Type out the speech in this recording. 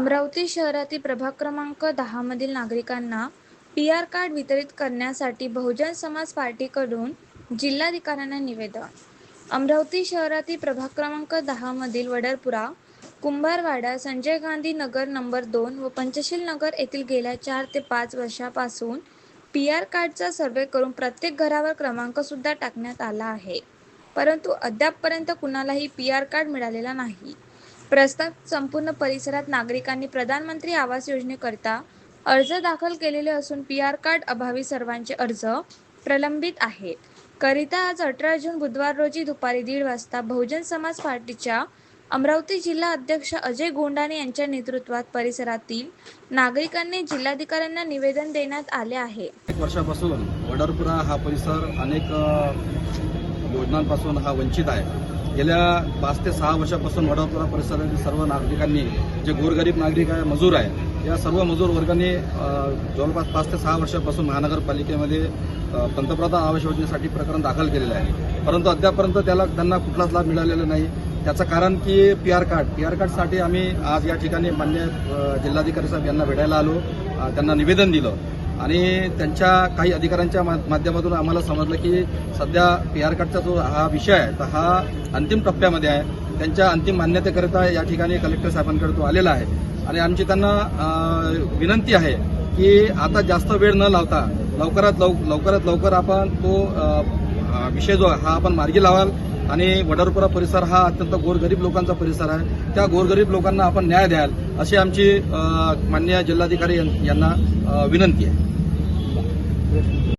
अमरावती शहरातील प्रभाग क्रमांक दहा मधील नागरिकांना पी आर कार्ड वितरित करण्यासाठी बहुजन समाज पार्टीकडून जिल्हाधिकाऱ्यांना निवेदन. अमरावती शहरातील प्रभाग क्रमांक दहा मधील वडरपुरा कुंभारवाडा संजय गांधी नगर नंबर दोन व पंचशील नगर येथील गेल्या चार ते पाच वर्षापासून पी आर कार्डचा सर्वे करून प्रत्येक घरावर क्रमांक सुद्धा टाकण्यात आला आहे. परंतु अद्यापपर्यंत कुणालाही पी आर कार्ड मिळालेला नाही. प्रस्ताव संपूर्ण परिसरात नागरिकांनी प्रधानमंत्री आवास योजनेकरता अर्ज दाखल केलेले असून पी आर कार्ड अभावी सर्वांचे अर्ज प्रलंबित आहेत. करिता आज अठरा जून बुधवार रोजी दुपारी दीड वाजता बहुजन समाज पार्टीच्या अमरावती जिल्हा अध्यक्ष अजय गोंडाने यांच्या नेतृत्वात परिसरातील नागरिकांनी जिल्हाधिकाऱ्यांना निवेदन देण्यात आले आहे. अनेक वर्षापासून वडरपुरा हा परिसर अनेक योजनांपासून हा वंचित आहे. गेल्या पाच ते सहा वर्षापासून वडापुरा परिसरातील सर्व नागरिकांनी जे गोरगरीब नागरिक आहे मजूर आहे या सर्व मजूर वर्गाने जवळपास पाच ते सहा वर्षापासून महानगरपालिकेमध्ये पंतप्रधान आवास योजनेसाठी प्रकरण दाखल केलेलं आहे. परंतु अद्यापर्यंत त्याला त्यांना कुठलाच लाभ मिळालेला नाही. त्याचं कारण की P R card. P R कार्डसाठी आम्ही आज या ठिकाणी मान्य जिल्हाधिकारी साहेब यांना भेटायला आलो. त्यांना निवेदन दिलं. आणि त्यांच्या काही अधिकाऱ्यांच्या मा- माध्यमातून आम्हाला समजलं की सध्या पी आर कार्डचा जो हा विषय आहे तर हा अंतिम टप्प्यामध्ये आहे. त्यांच्या अंतिम मान्यतेकरिता या ठिकाणी कलेक्टर साहेबांकडे तो आलेला आहे. आणि आमची त्यांना विनंती आहे की आता जास्त वेळ न लावता लवकरात लव लवकरात लवकर आपण तो विषय जो हा आपण मार्गी लावाल. आणि वडारपुरा परिसर हा अत्यंत गोरगरीब लोकांचा परिसर आहे. त्या गोरगरीब लोकांना आपण न्याय द्याल अशी आमची मान्य माननीय जिल्हाधिकारी यांना विनंती आहे.